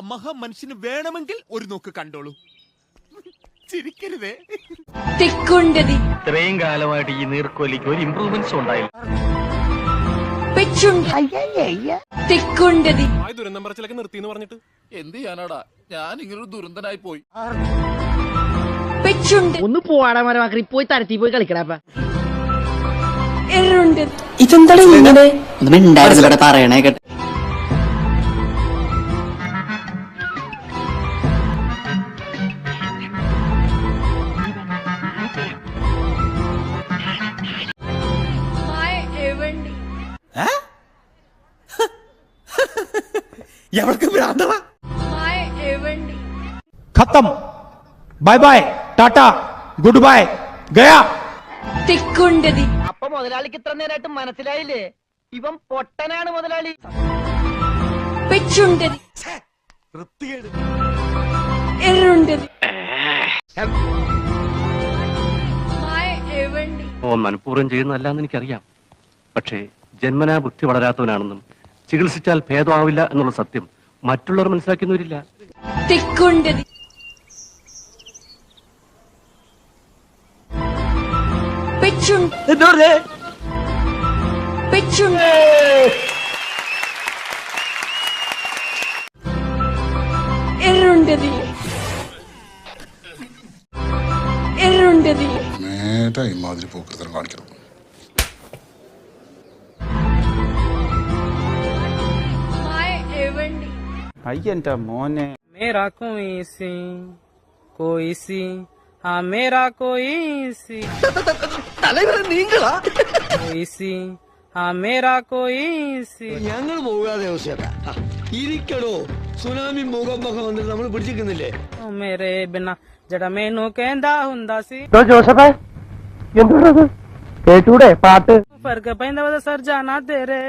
മഹാമനുഷ്യന് വേണമെങ്കിൽ ഒരു നോക്ക് കണ്ടോളൂ. ചിരിക്കരുതേ. തെക്കുണ്ടതി. ഇത്രയും കാലമായിട്ട് ഈ നീർക്കോലിക്ക് ഒരു ഇമ്പ്രൂവ്മെന്റ്സ് ഉണ്ടായില്ല. തെക്കുണ്ടതി. ദുരന്തം പറച്ചിലൊക്കെ നിർത്തിന്ന് പറഞ്ഞിട്ട്. എന്ത് ചെയ്യാനാടാ? ഞാൻ ഇങ്ങനൊരു ദുരന്തനായി പോയി. പെച്ചുണ്ട്. ഒന്ന് പോവാടാ മരമാക്കി പോയി തരത്തി പോയി കളിക്കടാപ്പ ഇതെന്താണ് ഇങ്ങനെ ഒന്നും ഉണ്ടായിരുന്നില്ല പറയണേ കേട്ടെ. എവർക്ക് ഭ്രാന്തള ഖത്തം. Bye bye. Tata. Good bye. ഗയാ. തിക്കുണ്ടതി. അപ്പൊ മുതലാളിക്ക് ഇത്ര നേരമായിട്ട് മനസ്സിലായില്ലേ? ഇവൻ പൊട്ടനാണ് മുതലാളി. പെച്ചുണ്ടതി. എറുണ്ടതി ഓ മനഃപൂർവം ചെയ്യുന്നതല്ലാന്ന് എനിക്കറിയാം. പക്ഷേ ജന്മനാ ബുദ്ധി വളരാത്തവനാണെന്നും ചികിത്സിച്ചാൽ ഭേദമാവില്ല എന്നുള്ള സത്യം മറ്റുള്ളവർ മനസ്സിലാക്കുന്നവരില്ല. എറുണ്ടതി എറുണ്ടതി മേട്ട ഇമാതിരി പോക്കൃതം കാണിക്കണം. അയ്യന്റെ മോനെ മേരാ കോയിസി കോയിസി ആ മേരാ കോയിസി കോയിസി ആ മേരാ കോയിസി ഞങ്ങൾ പോകാതെ ഇരിക്കടോ സുനാമി മുഖം മുഖം വന്നിട്ട് നമ്മൾ പിടിച്ചിരിക്കുന്നില്ലേ മേരെ ബിന ജട മേനു കേന്താ ഹുന്ദാസി ജോസഫേ എന്തോടത് കേട്ടൂടെ പാട്ട് ഫർക്ക പൈന്ദവ സർജാന തേരെ